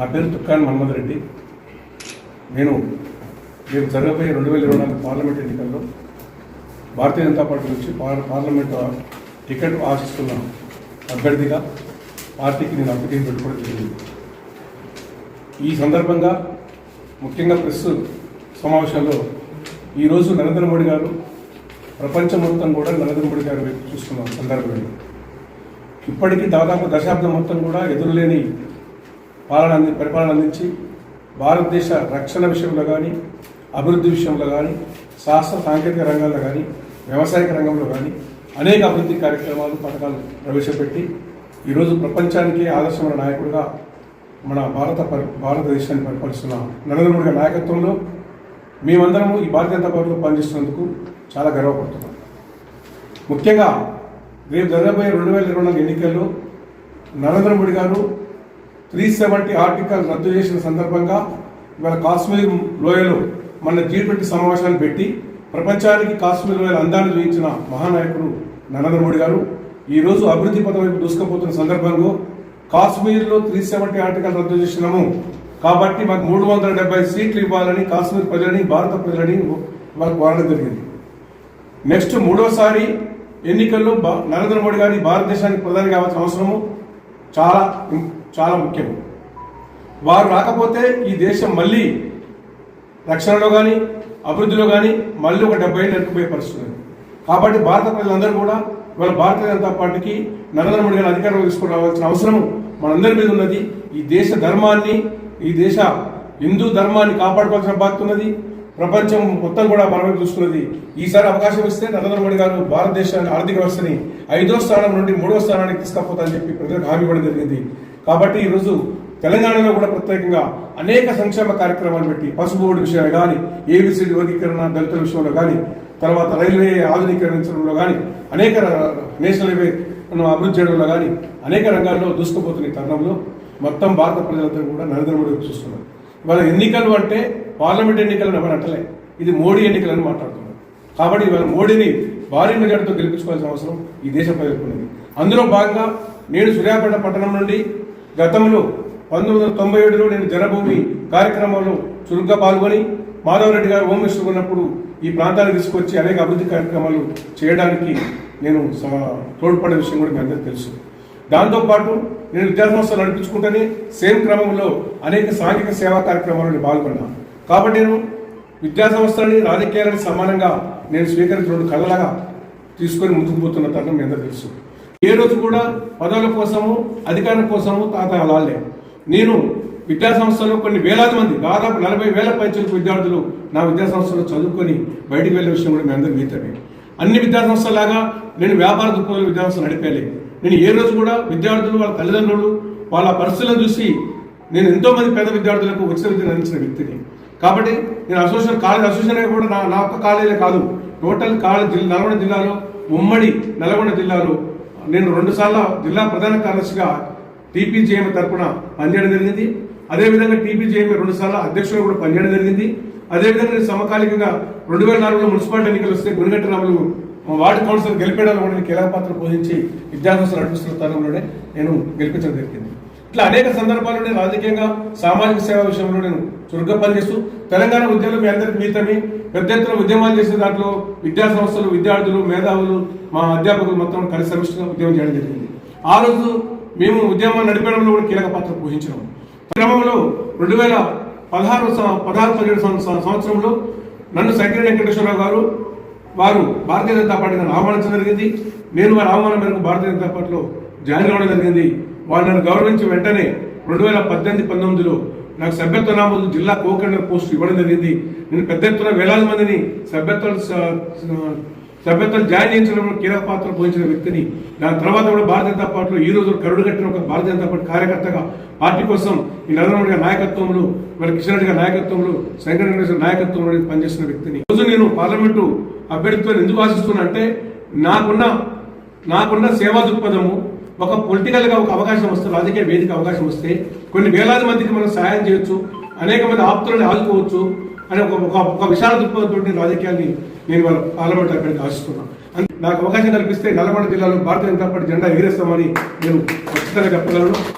నా పేరు తుక్కాని మన్మథ్ రెడ్డి. నేను నేను జరగబోయే రెండు వేల ఇరవై నాలుగు పార్లమెంట్ ఎన్నికల్లో భారతీయ జనతా పార్టీ నుంచి పార్ పార్లమెంట్ టికెట్ ఆశిస్తున్న అభ్యర్థిగా పార్టీకి నేను అప్లికేషన్ పెట్టుకోవడం జరిగింది. ఈ సందర్భంగా ముఖ్యంగా ప్రెస్ సమావేశంలో ఈరోజు నరేంద్ర మోడీ గారు ప్రపంచం మొత్తం కూడా నరేంద్ర మోడీ గారు వైపు చూస్తున్న సందర్భం ఇప్పటికీ దాదాపు దశాబ్దం మొత్తం కూడా ఎదురులేని పాలన అంది పరిపాలన అందించి భారతదేశ రక్షణ విషయంలో కానీ అభివృద్ధి విషయంలో కానీ శాస్త్ర సాంకేతిక రంగాల్లో కానీ వ్యవసాయక రంగంలో కానీ అనేక అభివృద్ధి కార్యక్రమాలు పథకాలు ప్రవేశపెట్టి ఈరోజు ప్రపంచానికి ఆదర్శమైన నాయకుడిగా మన భారత పరి భారతదేశాన్ని పరిపాలిస్తున్న నరేంద్ర మోడీ నాయకత్వంలో మేమందరము ఈ భారతీయ జనతా పార్టీలో పనిచేస్తున్నందుకు చాలా గర్వపడుతున్నాం. ముఖ్యంగా రేపు జరగబోయే రెండు వేల ఇరవై నాలుగు ఎన్నికల్లో నరేంద్ర మోడీ గారు త్రీ సెవెంటీ ఆర్టికల్ రద్దు చేసిన సందర్భంగా ఇవాళ కాశ్మీర్ లోయలో మన జీ ట్వంటీ సమావేశాన్ని పెట్టి ప్రపంచానికి కాశ్మీర్ లోయల అందాన్ని చూపించిన మహానాయకుడు నరేంద్ర మోడీ గారు ఈరోజు అభివృద్ధి పథం వైపు దూసుకుపోతున్న సందర్భంలో కాశ్మీర్లో త్రీ సెవెంటీ ఆర్టికల్ రద్దు చేసినాము. కాబట్టి మాకు మూడు వందల డెబ్బై సీట్లు ఇవ్వాలని కాశ్మీర్ ప్రజలని భారత ప్రజలని మాకు కోరడం జరిగింది. నెక్స్ట్ మూడోసారి ఎన్నికల్లో నరేంద్ర మోడీ గారి భారతదేశానికి ప్రధాని కావాల్సిన అవసరము చాలా చాలా ముఖ్యం. వారు రాకపోతే ఈ దేశం మళ్ళీ రక్షణలో కానీ అభివృద్ధిలో కానీ మళ్ళీ ఒక డెబ్బై ఏళ్ళు ఎరుకుపోయే పరిస్థితి కాబట్టి భారత ప్రజలందరూ కూడా ఇవాళ భారతీయ జనతా పార్టీకి నరేంద్ర మోడీ గారి అధికారం తీసుకుని రావాల్సిన అవసరం మనందరి మీద ఉన్నది. ఈ దేశ ధర్మాన్ని ఈ దేశ హిందూ ధర్మాన్ని కాపాడుకోవాల్సిన బాధ్యత ఉన్నది. ప్రపంచం మొత్తం కూడా మనమే చూస్తున్నది ఈసారి అవకాశం ఇస్తే నరేంద్ర మోడీ గారు భారతదేశాన్ని ఆర్థిక వ్యవస్థని ఐదో స్థానం నుండి మూడో స్థానానికి తీసుకపోతారని చెప్పి ప్రజలకు హామీ ఇవ్వడం జరిగింది. కాబట్టి ఈరోజు తెలంగాణలో కూడా ప్రత్యేకంగా అనేక సంక్షేమ కార్యక్రమాలు పెట్టి పసుపు బోర్డు విషయాలు కానీ ఏబిసిడి వర్గీకరణ దళితుల విషయంలో కానీ తర్వాత రైల్వే ఆధునీకరించడంలో కానీ అనేక నేషనల్ హైవే అభివృద్ధి చేయడంలో కానీ అనేక రంగాల్లో దూసుకుపోతున్న తరుణంలో మొత్తం భారత ప్రజలందరూ కూడా నరేంద్ర మోడీ చూస్తున్నారు. ఇవాళ ఎన్నికలు అంటే పార్లమెంట్ ఎన్నికలను ఎవరు అంటలే. ఇది మోడీ ఎన్నికలని మాట్లాడుతున్నారు. కాబట్టి ఇవాళ మోడీని భారీ మెజార్టీతో గెలిపించుకోవాల్సిన అవసరం ఈ దేశ ప్రజలకు ఉన్నది. అందులో భాగంగా నేను సూర్యాపేట పట్టణం నుండి గతంలో పంతొమ్మిది వందల తొంభై ఏడులో నేను జనభూమి కార్యక్రమంలో చురుగ్గా పాల్గొని మాధవరెడ్డి గారు హోంమినిస్టర్ ఉన్నప్పుడు ఈ ప్రాంతానికి తీసుకొచ్చి అనేక అభివృద్ధి కార్యక్రమాలు చేయడానికి నేను తోడ్పడే విషయం కూడా మీ అందరికీ తెలుసు. దాంతోపాటు నేను విద్యాసంస్థలు నడిపించుకుంటూనే సేమ్ క్రమంలో అనేక సాంఘిక సేవా కార్యక్రమాల్లో నేను పాల్గొన్నాను కాబట్టి నేను విద్యాసంస్థలని రాజకీయాలని సమానంగా నేను స్వీకరించిన రెండు కళలాగా తీసుకొని ముందుకు పోతున్న తరుణం మీ అందరూ తెలుసు. ఏ రోజు కూడా పదవుల కోసము అధికారం కోసము తాత అలాలే నేను విద్యా సంస్థలో కొన్ని వేలాది మంది దాదాపు నలభై వేల పైచలకు విద్యార్థులు నా విద్యా సంస్థలో చదువుకొని బయటికి వెళ్ళే విషయం కూడా మీ అందరూ మిగతామే అన్ని విద్యా సంస్థలాగా నేను వ్యాపార దృక్పథంలో విద్యా సంస్థలు నడిపేలే. నేను ఏ రోజు కూడా విద్యార్థులు వాళ్ళ తల్లిదండ్రులు వాళ్ళ పరిస్థితులను చూసి నేను ఎంతోమంది పేద విద్యార్థులకు ఉచిత విద్యను అందించిన వ్యక్తిని. కాబట్టి నేను అసోసియేషన్ కాలేజ్ అసోసియేషన్ కూడా నా నా ఒక్క కాలేజీలే కాదు టోటల్ కాలేజ్ జిల్లా నల్గొండ జిల్లాలో ఉమ్మడి నల్గొండ జిల్లాలో నేను రెండు సార్లు జిల్లా ప్రధాన కార్యదర్శిగా టీపీజేఎం తరఫున పనిచేయడం జరిగింది. అదేవిధంగా టీపీజేఎం రెండు సార్లు అధ్యక్షుడు కూడా పనిచేయడం జరిగింది. అదేవిధంగా నేను సమకాలికంగా రెండు వేల నాలుగులో మున్సిపాలిటీ ఎన్నికలు వస్తే గురిగంట రాములు వార్డు కౌన్సిల్ గెలిపేయడంలో కూడా నేను కీలక పాత్ర పోషించి విద్యాసంస్థలు నడిపిస్తున్న తరుణంలోనే నేను గెలిపించడం జరిగింది. ఇట్లా అనేక సందర్భాల్లో నేను రాజకీయంగా సామాజిక సేవ విషయంలో నేను చురుగ్గా పనిచేస్తూ తెలంగాణ ఉద్యమంలో మీ అందరికి మీతమి పెద్ద ఎత్తున ఉద్యమాలు చేసే దాంట్లో విద్యా సంస్థలు విద్యార్థులు మేధావులు మా అధ్యాపకులు మొత్తం కలిసి సమిష్టిగా ఉద్యమం చేయడం జరిగింది. ఆ రోజు మేము ఉద్యమం నడిపడంలో కూడా కీలక పాత్ర పోషించినాం క్రమంలో రెండు వేల పదహారు పదహారు పదిహేడు సంవత్సరంలో నన్ను సైకిల్ వెంకటేశ్వరరావు గారు వారు భారతీయ జనతా పార్టీ నన్ను ఆహ్వానించడం జరిగింది. నేను వారి ఆహ్వానం మేరకు భారతీయ జనతా పార్టీలో జాయిన్ కావడం జరిగింది. వారు నన్ను గౌరవించి వెంటనే రెండు వేల పద్దెనిమిది పంతొమ్మిదిలో నాకు సభ్యత్వ నామోదు జిల్లా కోకర్నర్ పోస్ట్ ఇవ్వడం జరిగింది. నేను పెద్ద ఎత్తున వేలాది మందిని సభ్యత్వాలు సభ్యత్వం సభ్యత్వాలు జాయిన్ చేయించడంలో కీలక పాత్ర పోషించిన వ్యక్తిని. దాని తర్వాత కూడా భారతీయ జనతా పార్టీలో ఈ రోజు కరుడు కట్టిన ఒక భారతీయ జనతా పార్టీ కార్యకర్తగా పార్టీ కోసం ఈ నరేంద్ర మోడీ గారి నాయకత్వంలో మరి కిషన్ రెడ్డి గారి నాయకత్వంలో శంకర వెంకటేశ్వర నాయకత్వంలో పనిచేసిన వ్యక్తిని. ఈ రోజు నేను పార్లమెంటు అభ్యర్థిత్వం ఎందుకు ఆశిస్తున్నా అంటే నాకున్న నాకున్న సేవా దృక్పథము ఒక పొలిటికల్గా ఒక అవకాశం వస్తే రాజకీయ వేదిక అవకాశం వస్తే కొన్ని వేలాది మందికి మనం సహాయం చేయొచ్చు అనేక మంది ఆప్తులను ఆదుకోవచ్చు అనే ఒక ఒక విశాల దృక్పథంతో రాజకీయాన్ని నేను వాళ్ళ పార్లమెంట్ అభ్యర్థి ఆశిస్తున్నాను. నాకు అవకాశం కల్పిస్తే నల్గొండ జిల్లాలో భారతీయ జనతా పార్టీ జెండా ఎగిరేస్తామని నేను ఖచ్చితంగా చెప్పగలను.